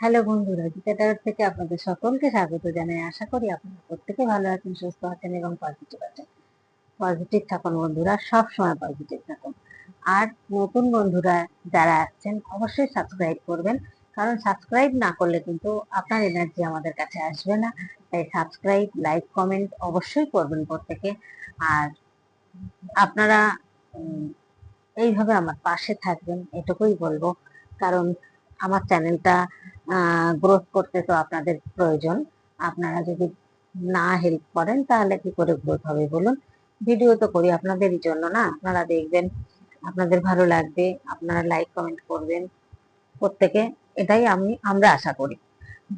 Hello বন্ধুরা গীতাটার থেকে আপনাদের সকলকে স্বাগত জানাই। আশা করি আপনারা প্রত্যেকে ভালো আছেন, সুস্থ আছেন এবং পজিটিভ আছেন। পজিটিভ থাকুন বন্ধুরা সব সময় পজিটিভ থাকুন। আর নতুন বন্ধুরা যারা আসছেন, অবশ্যই সাবস্ক্রাইব করবেন। কারণ সাবস্ক্রাইব না করলে কিন্তু আপনার এনার্জি আমাদের কাছে আসবে না। তাই সাবস্ক্রাইব লাইক কমেন্ট অবশ্যই করবেন প্রত্যেকে। আর আপনারা এইভাবে আমার পাশে থাকবেন, এটুকুই বলব। কারণ আমার চ্যানেলটা গ্রোথ করতে তো আপনাদের প্রয়োজন। আপনারা যদি না হেল্প করেন, তাহলে কি করে গ্রোথ হবে বলুন? ভিডিও তো করি আপনাদেরই জন্য না? আপনারা দেখবেন, আপনাদের ভালো লাগবে, আপনারা লাইক কমেন্ট করবেন। প্রত্যেকে এটাই আমি, আমরা আশা করি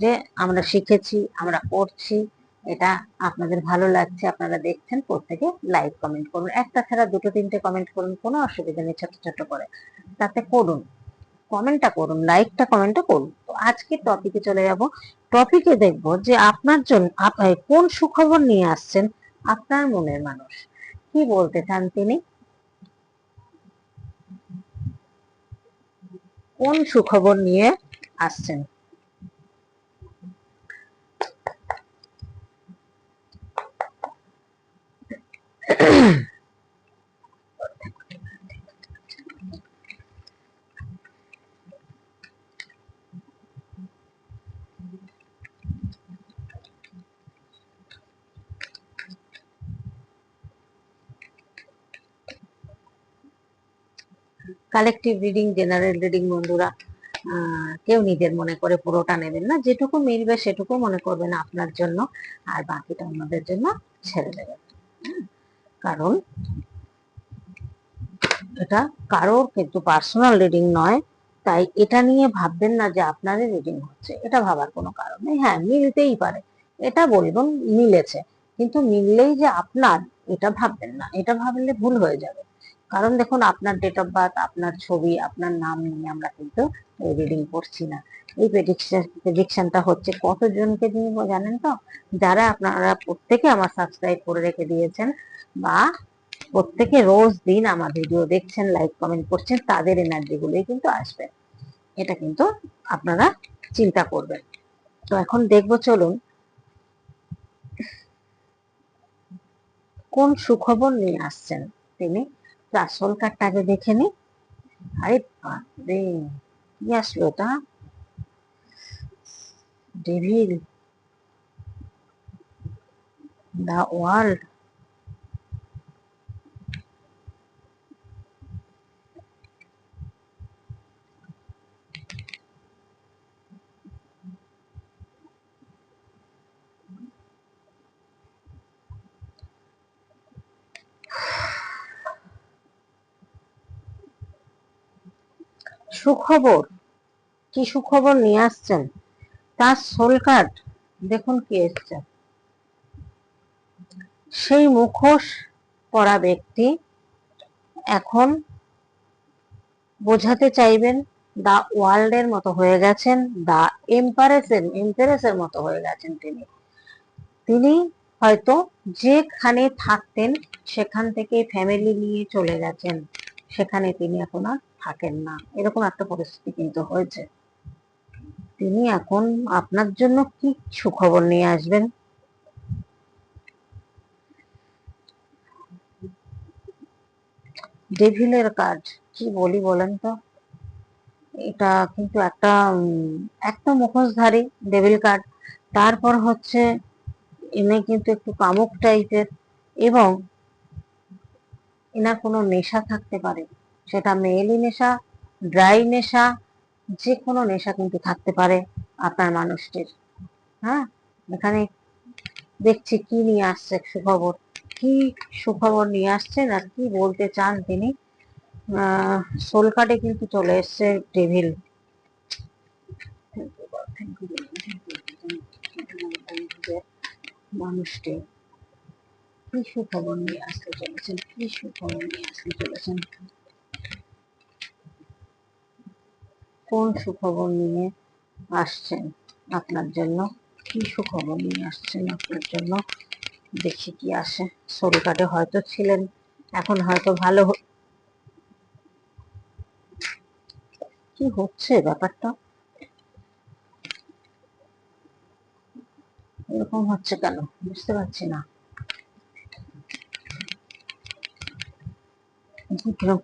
যে আমরা শিখেছি, আমরা করছি, এটা আপনাদের ভালো লাগছে, আপনারা দেখছেন, প্রত্যেকে লাইক কমেন্ট করুন। একটা ছাড়া দুটো, তিনটে কমেন্ট করুন, কোনো অসুবিধা নেই, ছোট ছোট করে। তাতে করুন। কমেন্টটা করুন লাইকটা কমেন্টটা করুন। তো আজকে টপিকে চলে যাব। টপিকে দেখব যে আপনার জন্য কোন সুখবর নিয়ে আসছেন আপনার মনের মানুষ? কি বলতে চান তিনি? কোন সুখবর নিয়ে আসছেন? কালেকটিভ রিডিং জেনারেল রিডিং বন্ধুরা কেউ নিজের মনে করে পুরোটা নেবেন না, যেটুকু মিলবে সেটুকু মনে করবেন আপনার জন্য, আর বাকিটা অন্যদের জন্য ছেড়ে দেবেন। কারণ এটা কারোর কিন্তু পার্সোনাল রিডিং নয়, তাই এটা নিয়ে ভাববেন না যে আপনারই রিডিং হচ্ছে, এটা ভাবার কোনো কারণ নেই। হ্যাঁ মিলতেই পারে, এটা বলবেন মিলেছে, কিন্তু মিললেই যে আপনার, এটা ভাববেন না, এটা ভাবলে ভুল হয়ে যাবে। কারণ দেখুন, আপনার ডেট অফ বার্থ আপনার ছবি, আপনার নাম নিয়ে আমরা কিন্তু রিডিং করছি না। এই প্রেডিকশন প্রেডিকশনটা হচ্ছে কতজনকে নিয়ে জানেন তো? যারা আপনারা প্রত্যেকে আমার সাবস্ক্রাইব করে রেখে দিয়েছেন বা প্রত্যেকে রোজ দিন আমার ভিডিও দেখছেন লাইক কমেন্ট করছেন, তাদের এনার্জি গুলোই কিন্তু আসবে। এটা কিন্তু আপনারা চিন্তা করবেন। তো এখন দেখব, চলুন। কোন সুখবর নিয়ে আসছেন তিনি? আসল কার্ডটা আগে দেখে নি। আরে বাপরে কি আসলো এটা? Devil the world. সুখবর? কি সুখবর নিয়ে আসছেন? তার সোল কার্ড দেখুন কি এসছে। সেই মুখোশ পরা ব্যক্তি এখন বোঝাতে চাইবেন, দা ওয়ার্ল্ডের মতো হয়ে গেছেন, দা এম্পারেসের এম্পারেসের মতো হয়ে গেছেন তিনি। তিনি হয়তো যেখানে থাকতেন, সেখান থেকে ফ্যামিলি নিয়ে চলে গেছেন। সেখানে তিনি এখন আর থাকেন না। এরকম একটা পরিস্থিতি কিন্তু হয়েছে। তিনি এখন আপনার জন্য কি সুখবর নিয়ে আসবেন? ডেভিলের কাজ, কি বলি বলেন তো? এটা কিন্তু একটা একটা মুখোশধারী ডেভিল কার্ড। তারপর হচ্ছে এনে কিন্তু একটু কামুক টাইপের এবং এনার কোনো নেশা থাকতে পারে। সেটা মেয়েলি নেশা ড্রাই নেশা যে কোনো নেশা কিন্তু থাকতে পারে আপনার মানুষটির। হ্যাঁ? এখানে দেখছি কি নিয়ে আসছে সুখবর। কি সুখবর নিয়ে আসছেন আর কি বলতে চান তিনি? সোল কিন্তু চলে এসছে টেবিল মানুষটি। কি সুখবর নিয়ে আসতে চলেছেন? কি সুখবর নিয়ে আসতে চলেছেন? কোন সুখবর নিয়ে আসছেন আপনার জন্য? কি সুখবর নিয়ে আসছেন আপনার জন্য? দেখি কি আসে। সোল কার্ডে হয়তো ছিলেন, এখন হয়তো ভালো কি হচ্ছে ব্যাপারটা? এরকম হচ্ছে কেন? বুঝতে পারছি না।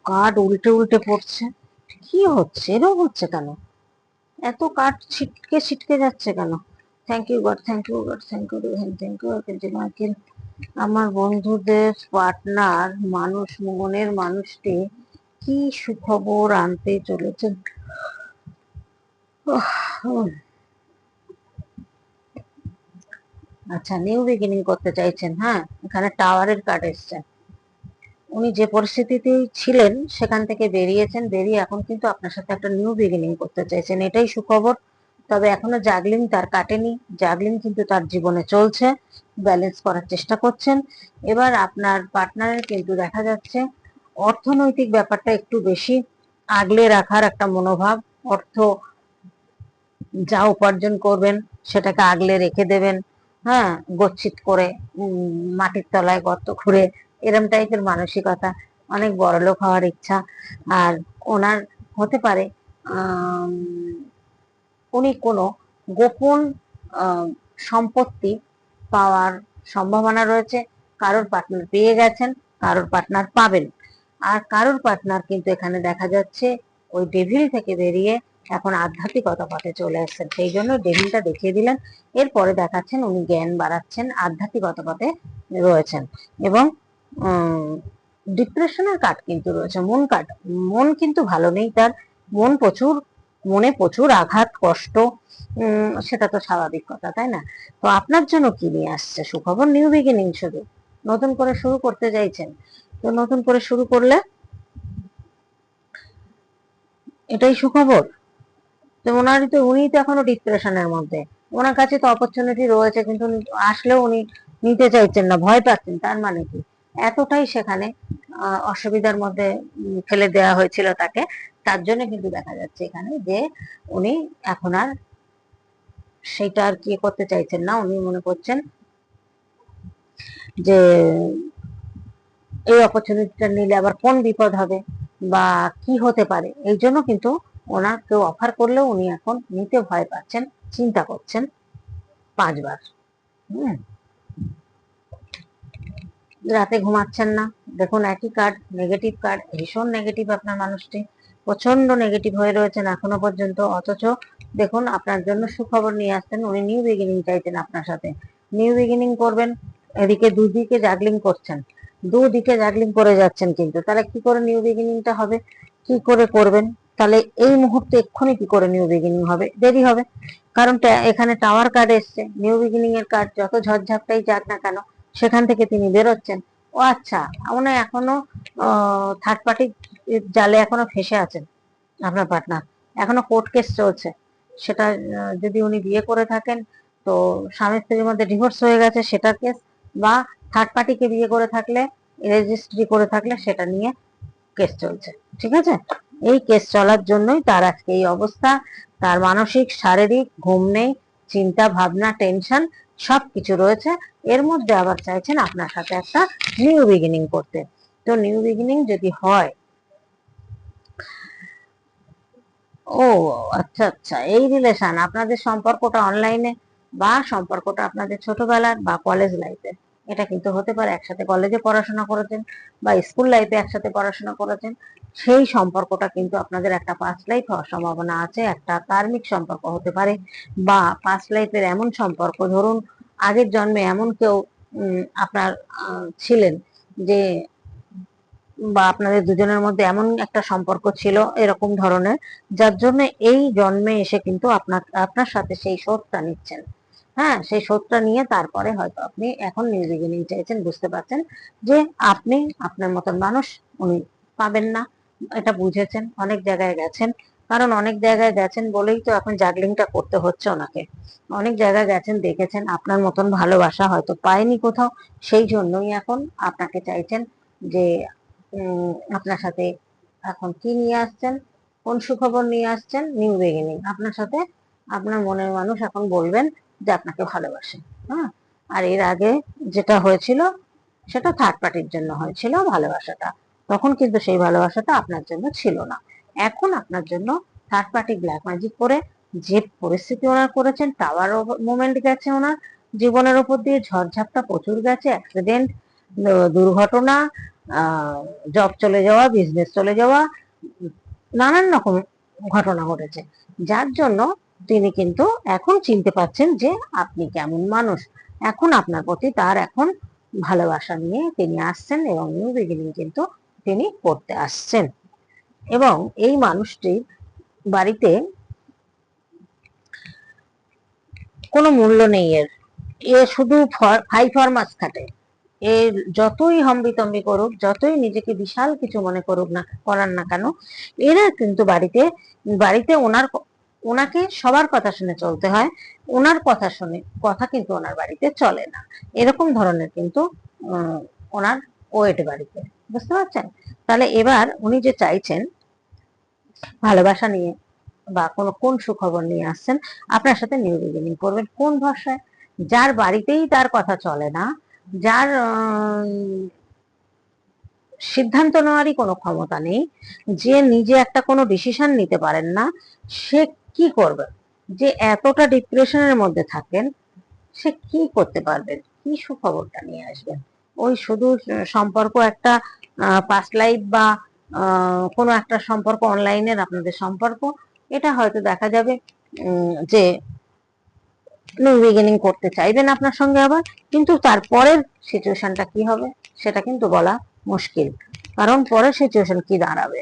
কার্ড উল্টে উল্টে পড়ছে। কি হচ্ছে এরকম হচ্ছে কেন এত কাঠ ছিটকে ছিটকে যাচ্ছে কেন thank you god thank you god thank you thank you Michael আমার বন্ধুদের পার্টনার মানুষ মনের মানুষটি কি সুখবর আনতে চলেছেন আচ্ছা নিউ বিগিনিং করতে চাইছেন হ্যাঁ এখানে টাওয়ারের কার্ড এসছে উনি যে পরিস্থিতিতে ছিলেন, সেখান থেকে বেরিয়েছেন। বেরিয়ে এখন কিন্তু আপনার সাথে একটা নিউ বিগিনিং করতে চাইছেন। এটাই সুখবর। তবে এখনও জাগলিং তার কাটেনি। জাগলিং কিন্তু তার জীবনে চলছে। ব্যালেন্স করার চেষ্টা করছেন। এবার আপনার পার্টনারের কিন্তু দেখা যাচ্ছে, অর্থনৈতিক ব্যাপারটা একটু বেশি আগলে রাখার একটা মনোভাব। অর্থ যা উপার্জন করবেন, সেটাকে আগলে রেখে দেবেন। হ্যাঁ গচ্ছিত করে মাটির তলায় গর্ত খুঁড়ে এরম টাইপের মানসিকতা। অনেক বড়লোক হওয়ার ইচ্ছা। আর ওনার হতে পারে উনি কোনো গোপন সম্পত্তি পাওয়ার সম্ভাবনা রয়েছে। কারোর পার্টনার পেয়ে গেছেন, কারোর পার্টনার পাবেন। আর কারোর পার্টনার কিন্তু এখানে দেখা যাচ্ছে ওই ডেভিল থেকে বেরিয়ে এখন আধ্যাত্মিকতা পথে চলে এসেছেন। সেই জন্য ডেভিলটা দেখিয়ে দিলেন। এরপরে দেখাচ্ছেন, উনি জ্ঞান বাড়াচ্ছেন, আধ্যাত্মিকতা পথে রয়েছেন। এবং ডিপ্রেশনের কাঠ কিন্তু রয়েছে, মন কাঠ, মন কিন্তু ভালো নেই তার, মন প্রচুর, মনে প্রচুর আঘাত, কষ্ট সেটা তো স্বাভাবিক কথা, তাই না? তো আপনার জন্য কি নিয়ে আসছে? সুখবর নিউ বিগিনিং শুধু নতুন করে শুরু করতে চাইছেন, তো নতুন করে শুরু করলে? এটাই সুখবর? তো ওনারই তো উনি তো এখনও ডিপ্রেশনের মধ্যে, ওনার কাছে তো অপরচুনিটি রয়েছে, কিন্তু আসলেও উনি নিতে চাইছেন না, ভয় পাচ্ছেন, তার মানে কি? এতটাই সেখানে অসুবিধার মধ্যে ফেলে দেওয়া হয়েছিল তাকে। তার জন্য কিন্তু দেখা যাচ্ছে এখানে যে উনি এখন আর সেটা আর কি করতে চাইছেন না। উনি মনে করছেন যে এই অপরচুনিটিটা নিলে আবার কোন বিপদ হবে বা কি হতে পারে? এই জন্য কিন্তু ওনার কেউ অফার করলেও উনি এখন নিতে ভয় পাচ্ছেন, চিন্তা করছেন পাঁচবার। হুম। রাতে ঘুমাচ্ছেন না। দেখুন, একই কার্ড নেগেটিভ কার্ড ভীষণ নেগেটিভ আপনার মানুষটি। প্রচণ্ড নেগেটিভ হয়ে রয়েছেন এখনও পর্যন্ত। অথচ দেখুন, আপনার জন্য সুখবর নিয়ে আসছেন। উনি নিউ বিগিনিং চাইছেন আপনার সাথে। নিউ বিগিনিং করবেন, এদিকে দুদিকে জাগলিং করছেন। দুদিকে জাগলিং করে যাচ্ছেন কিন্তু। তাহলে কি করে নিউ বিগিনিংটা হবে? কি করে করবেন? তাহলে এই মুহূর্তে এক্ষুনি কি করে নিউ বিগিনিং হবে? দেরি হবে। কারণ এখানে টাওয়ার কার্ড এসছে। নিউ বিগিনিং এর কার্ড যত ঝড়ঝাপটাই যাক না কেন সেখান থেকে তিনি বেরোচ্ছেন। ও আচ্ছা উনি এখনও থার্ড পার্টি জালে এখনও ফেসে আছেন আপনার পার্টনার এখনও কোর্ট কেস চলছে। সেটা যদি উনি বিয়ে করে থাকেন, তো স্বামী স্ত্রীর মধ্যে ডিভোর্স হয়ে গেছে সেটার কেস বা থার্ড পার্টিকে বিয়ে করে থাকলে রেজিস্ট্রি করে থাকলে সেটা নিয়ে কেস চলছে। ঠিক আছে? এই কেস চলার জন্যই তার আজকে এই অবস্থা। তার মানসিক, শারীরিক ঘুম নেই, চিন্তা, ভাবনা টেনশন সবকিছু রয়েছে। এর মধ্যে আবার চাইছেন আপনার সাথে একটা নিউ বিগিনিং করতে। তো নিউ বিগিনিং যদি হয়, ও আচ্ছা আচ্ছা এই রিলেশন আপনাদের সম্পর্কটা অনলাইনে বা সম্পর্কটা আপনাদের ছোটবেলার বা কলেজ লাইফে এটা কিন্তু হতে পারে একসাথে কলেজে পড়াশোনা করেছেন বা স্কুল লাইফে একসাথে পড়াশোনা করেছেন, সেই সম্পর্কটা কিন্তু আপনাদের একটা পাস্ট লাইফ হওয়ার সম্ভাবনা আছে, একটা কার্মিক সম্পর্ক হতে পারে বা পাস্ট লাইফের এমন সম্পর্ক, ধরুন আগের জন্মে এমন কেউ আপনার ছিলেন যে, বা আপনাদের দুজনের মধ্যে এমন একটা সম্পর্ক ছিল এরকম ধরনের, যার জন্য এই জন্মে এসে কিন্তু আপনার আপনার সাথে সেই শোধটা নিচ্ছেন। হ্যাঁ সেই শোধটা নিয়ে তারপরে হয়তো আপনি এখন নিউ বিগিনিং চাইছেন, বুঝতে পারছেন যে আপনি আপনার মতন মানুষ, উনি পাবেন না। এটা বুঝেছেন, অনেক জায়গায় গেছেন। কারণ অনেক জায়গায় গেছেন বলেই তো এখন জাগলিংটা করতে হচ্ছে ওনাকে। অনেক জায়গায় গেছেন, দেখেছেন, আপনার মতন ভালোবাসা হয়তো পায়নি কোথাও। সেই জন্যই এখন আপনাকে চাইছেন যে আপনার সাথে এখন কি নিয়ে আসছেন? কোন সুখবর নিয়ে আসছেন? নিউ বিগিনিং আপনার সাথে আপনার মনের মানুষ এখন বলবেন যে আপনাকে ভালোবাসে হ্যাঁ? আর এর আগে যেটা হয়েছিল, সেটা থার্ড পার্টির জন্য হয়েছিল ভালোবাসাটা। তখন কিন্তু সেই ভালোবাসাটা আপনার জন্য ছিল না। এখন আপনার জন্য থার্ড পার্টি ব্ল্যাক ম্যাজিক করে যে পরিস্থিতি ওনার করেছেন টাওয়ার মুভমেন্ট গেছে ওনার জীবনের উপর দিয়ে, ঝড়ঝাপটা প্রচুর গেছে অ্যাক্সিডেন্ট দুর্ঘটনা জব চলে যাওয়া বিজনেস চলে যাওয়া, নানান রকম ঘটনা ঘটেছে। যার জন্য তিনি কিন্তু এখন চিনতে পারছেন যে আপনি কেমন মানুষ। এখন আপনার প্রতি তার এখন ভালোবাসা নিয়ে তিনি আসছেন এবং নিউ বিগিনিং কিন্তু তিনি করতে আসছেন। এবং এই মানুষটির বাড়িতে কোনো মূল্য নেই এর। এ শুধু ফাই ফরমাস খাটে। এ যতই হম্বিতম্বি করুক, যতই নিজেকে বিশাল কিছু মনে করুক না, করার না কেন, এরা কিন্তু বাড়িতে বাড়িতে ওনার ওনাকে সবার কথা শুনে চলতে হয়, ওনার কথা শুনে, কথা কিন্তু ওনার বাড়িতে চলে না। এরকম ধরনের কিন্তু ওনার ওয়েট বাড়িতে, বুঝতে পারছেন? তাহলে এবার উনি যে চাইছেন, ভালোবাসা নিয়ে বা কোনো, কোন সুখবর নিয়ে আসছেন, আপনার সাথে নিউ বিগিনিং করবেন। কোন ভাষায়? যার বাড়িতেই তার কথা চলে না, যার সিদ্ধান্ত নেওয়ারই কোনো ক্ষমতা নেই, যে নিজে একটা কোনো ডিসিশন নিতে পারেন না, সে কি করবে? যে এতটা ডিপ্রেশনের মধ্যে থাকেন, সে কি করতে পারবেন কি সুখবরটা নিয়ে আসবেন? ওই শুধু সম্পর্ক একটা পাস্ট লাইফ বা কোনো একটা সম্পর্ক অনলাইনের আপনাদের সম্পর্ক, এটা হয়তো দেখা যাবে যে নিউ বিগিনিং করতে চাইবেন আপনার সঙ্গে আবার, কিন্তু তারপরের সিচুয়েশনটা কি হবে? সেটা কিন্তু বলা মুশকিল। কারণ পরের সিচুয়েশন কি দাঁড়াবে?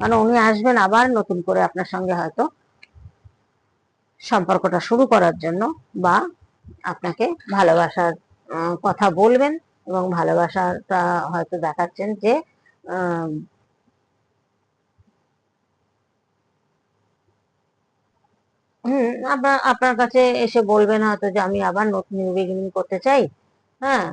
কারণ উনি আসবেন আবার নতুন করে আপনার সঙ্গে হয়তো সম্পর্কটা শুরু করার জন্য বা আপনাকে ভালোবাসার কথা বলবেন এবং ভালোবাসাটা হয়তো দেখাচ্ছেন যে আপনার আপনার কাছে এসে বলবেন হয়তো যে আমি আবার নতুন বিগিনিং করতে চাই। হ্যাঁ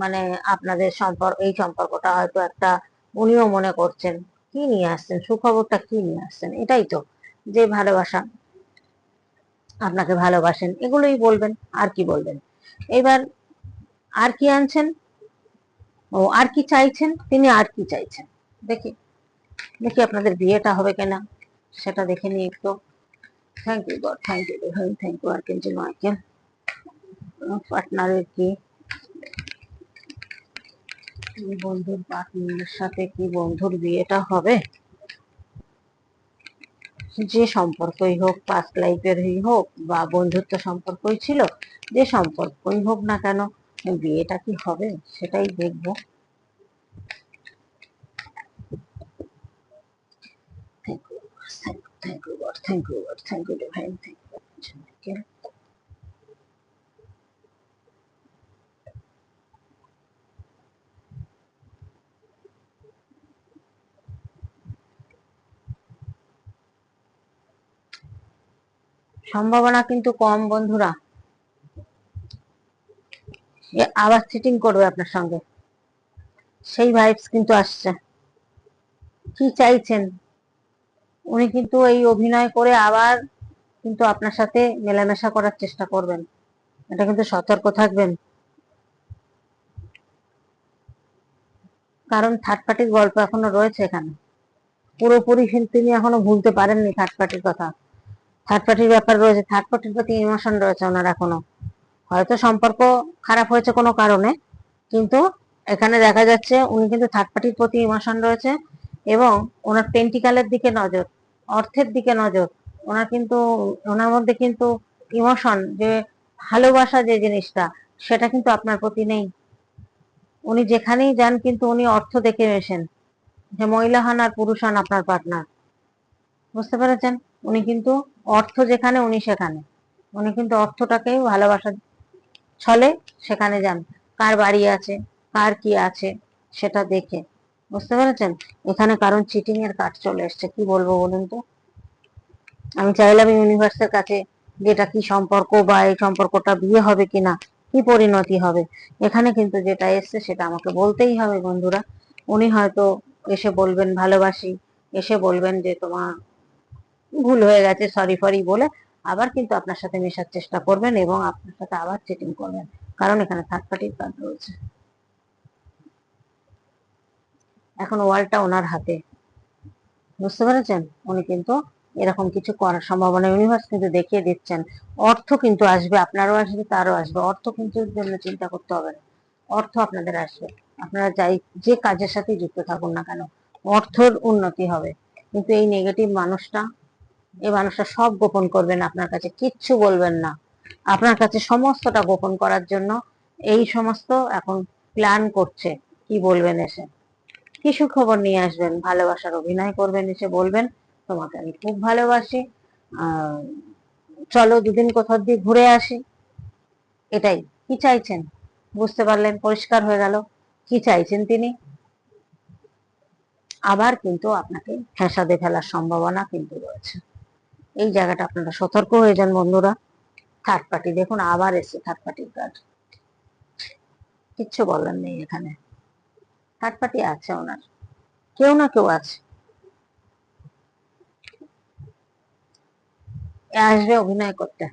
মানে আপনাদের সম্পর্ক এই সম্পর্কটা হয়তো একটা উনিও মনে করছেন। কি নিয়ে আসছেন? সুখবরটা কি নিয়ে আসছেন? এটাই তো, যে ভালোবাসা। আপনাকে ভালোবাসেন, এগুলোই বলবেন, আর কি বলবেন? এবার আর কি আনছেন? ও, আর কি চাইছেন? তিনি আর কি চাইছেন? দেখি দেখি আপনাদের বিয়েটা হবে কিনা, সেটা দেখে নিই একটু। Thank you god thank you thank you archangel Michael পার্টনারের কি? বন্ধুর পার্টনারের সাথে কি বন্ধুর বিয়েটা হবে? যে সম্পর্কই হোক পাস্ট লাইফেরই হোক বা বন্ধুত্ব সম্পর্কই ছিল যে সম্পর্কই হোক না কেন বিয়েটা কি হবে সেটাই দেখব thank you thank Thank you, you Thank you, thank Thank সম্ভাবনা কিন্তু কম, বন্ধুরা। আবার সিটিং করবে আপনার সঙ্গে। সেই ভাইবস কিন্তু আসছে। কি চাইছেন? উনি কিন্তু এই অভিনয় করে আবার কিন্তু আপনার সাথে মেলামেশা করার চেষ্টা করবেন। এটা কিন্তু সতর্ক থাকবেন। কারণ থার্ড পার্টির গল্প এখনও রয়েছে এখানে। পুরোপুরি তিনি এখনও ভুলতে পারেননি থার্ড পার্টির কথা। থার্ড পার্টির ব্যাপার রয়েছে থার্ড পার্টির প্রতি ইমোশন রয়েছে ওনার এখনও। হয়তো সম্পর্ক খারাপ হয়েছে কোনো কারণে, কিন্তু এখানে দেখা যাচ্ছে উনি কিন্তু থার্ড পার্টির প্রতি ইমোশন রয়েছে এবং ওনার পেন্টিকালের দিকে নজর, অর্থের দিকে নজর। ওনার কিন্তু, ওনার মধ্যে কিন্তু ইমোশন যে ভালোবাসা যে জিনিসটা, সেটা কিন্তু আপনার প্রতি নেই। উনি যেখানেই যান কিন্তু উনি অর্থ দেখে মেশেন, যে মহিলা হন আর পুরুষ হন আপনার পার্টনার বুঝতে পেরেছেন? উনি কিন্তু অর্থ যেখানে উনি সেখানে। উনি কিন্তু অর্থটাকে ভালোবাসা ছলে সেখানে যান। কার বাড়ি আছে, কার কি আছে সেটা দেখে। বুঝতে পেরেছেন? এখানে কারণ চিটিং এর কাজ চলে এসছে, কি বলব বলুন তো? আমি চাইলাম ইউনিভার্সের কাছে যেটা কি সম্পর্ক বা এই সম্পর্কটা বিয়ে হবে কিনা, কি পরিণতি হবে। এখানে কিন্তু যেটা এসছে সেটা আমাকে বলতেই হবে বন্ধুরা। উনি হয়তো এসে বলবেন ভালোবাসি, এসে বলবেন যে তোমার ভুল হয়ে গেছে সরি ফরি বলে আবার কিন্তু আপনার সাথে মেশার চেষ্টা করবেন এবং আপনার সাথে আবার চেটিং করবেন। কারণ এখানে থার্ড পার্টির কাজ রয়েছে। এখন ওয়ালটা ওনার হাতে। বুঝতে পেরেছেন? উনি কিন্তু এরকম কিছু করার সম্ভাবনা ইউনিভার্স কিন্তু দেখিয়ে দিচ্ছেন। অর্থ কিন্তু আসবে, আপনারও আসবে, তারও আসবে। অর্থ কিন্তু জন্য চিন্তা করতে হবে না। অর্থ আপনাদের আসবে। আপনারা যাই, যে কাজের সাথে যুক্ত থাকুন না কেন, অর্থর উন্নতি হবে। কিন্তু এই নেগেটিভ মানুষটা এই মানুষটা সব গোপন করবেন, আপনার কাছে কিচ্ছু বলবেন না। আপনার কাছে সমস্তটা গোপন করার জন্য এই সমস্ত এখন প্ল্যান করছে, কি বলবেন এসে। কিছু খবর নিয়ে আসবেন? ভালোবাসার অভিনয় করবেন এসে বলবেন, তোমাকে আমি খুব ভালোবাসি চলো দুদিন কোথাও দিয়ে ঘুরে আসি। এটাই, কি চাইছেন? বুঝতে পারলেন, পরিষ্কার হয়ে গেল। কি চাইছেন তিনি? আবার কিন্তু আপনাকে ফ্যাসাদে ফেলার সম্ভাবনা কিন্তু রয়েছে। এই জায়গাটা আপনারা সতর্ক হয়ে যান, বন্ধুরা। থার্ড পার্টি দেখুন, আবার এসে থার্ড পার্টির কার্ড কিচ্ছু বলার নেই এখানে। থার্ড পার্টি আছে ওনার। কেউ না কেউ আছে। আসবে অভিনয় করতে।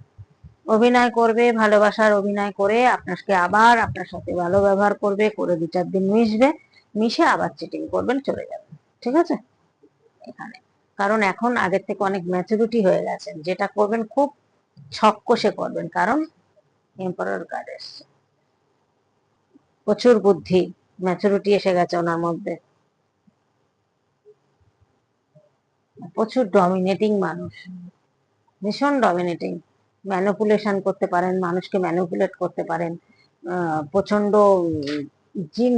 অভিনয় করবে, ভালোবাসার অভিনয় করে, আপনাকে আবার আপনার সাথে ভালো ব্যবহার করবে, করে দু চার দিন মিশবে, মিশে আবার চিটিং করবেন, চলে যাবেন। ঠিক আছে? এখানে। কারণ এখন আগের থেকে অনেক ম্যাচুরিটি হয়ে গেছেন যেটা করবেন খুব ছক করবেন, কারণ এম্পারার এসছে প্রচুর বুদ্ধি ম্যাচুরিটি এসে গেছে ওনার মধ্যে। প্রচুর ডমিনেটিং মানুষ। ভীষণ ডমিনেটিং ম্যানিপুলেশন করতে পারেন, মানুষকে ম্যানিপুলেট করতে পারেন। প্রচণ্ড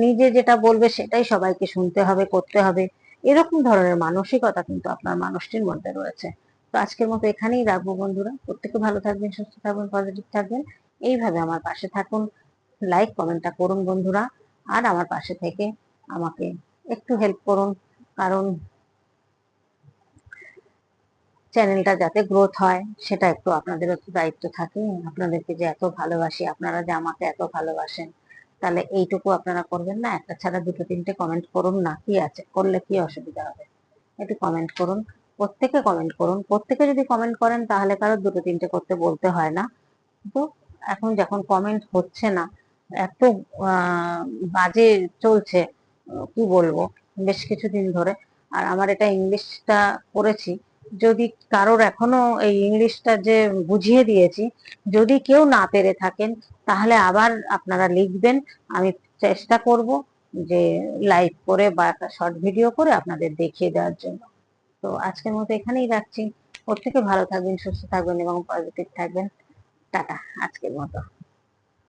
নিজে যেটা বলবে সেটাই সবাইকে শুনতে হবে, করতে হবে। এরকম ধরনের মানসিকতা কিন্তু আপনার মানুষটির মধ্যে রয়েছে। তো আজকের মতো এখানেই রাখব বন্ধুরা। প্রত্যেকে ভালো থাকবেন, সুস্থ থাকবেন পজিটিভ থাকবেন। এইভাবে আমার পাশে থাকুন। লাইক কমেন্টটা করুন বন্ধুরা। আর আমার পাশে থেকে আমাকে একটু হেল্প করুন। কারণ চ্যানেলটা যাতে গ্রোথ হয়, সেটা একটু আপনাদেরও একটু দায়িত্ব থাকে। আপনাদেরকে যে এত ভালোবাসি, আপনারা যে আমাকে এত ভালোবাসেন তাহলে এইটুকু আপনারা করবেন না, একটা ছাড়া দুটো তিনটে কমেন্ট করুন না, কি আছে, করলে কি অসুবিধা হবে? একটু কমেন্ট করুন, প্রত্যেকে কমেন্ট করুন, প্রত্যেকে যদি কমেন্ট করেন তাহলে কারও দুটো তিনটে করতে বলতে হয় না। তো এখন যখন কমেন্ট হচ্ছে না, এত বাজে চলছে, কি বলব, বেশ কিছুদিন ধরে। আর আমার এটা ইংলিশটা করেছি, যদি কারোর এখনও এই ইংলিশটা যে বুঝিয়ে দিয়েছি, যদি কেউ না পেরে থাকেন তাহলে আবার আপনারা লিখবেন, আমি চেষ্টা করব যে লাইভ করে বা একটা শর্ট ভিডিও করে আপনাদের দেখিয়ে দেওয়ার জন্য। তো আজকের মতো এখানেই রাখছি। প্রত্যেকে ভালো থাকবেন, সুস্থ থাকবেন এবং পজিটিভ থাকবেন। টাটা, আজকের মতো।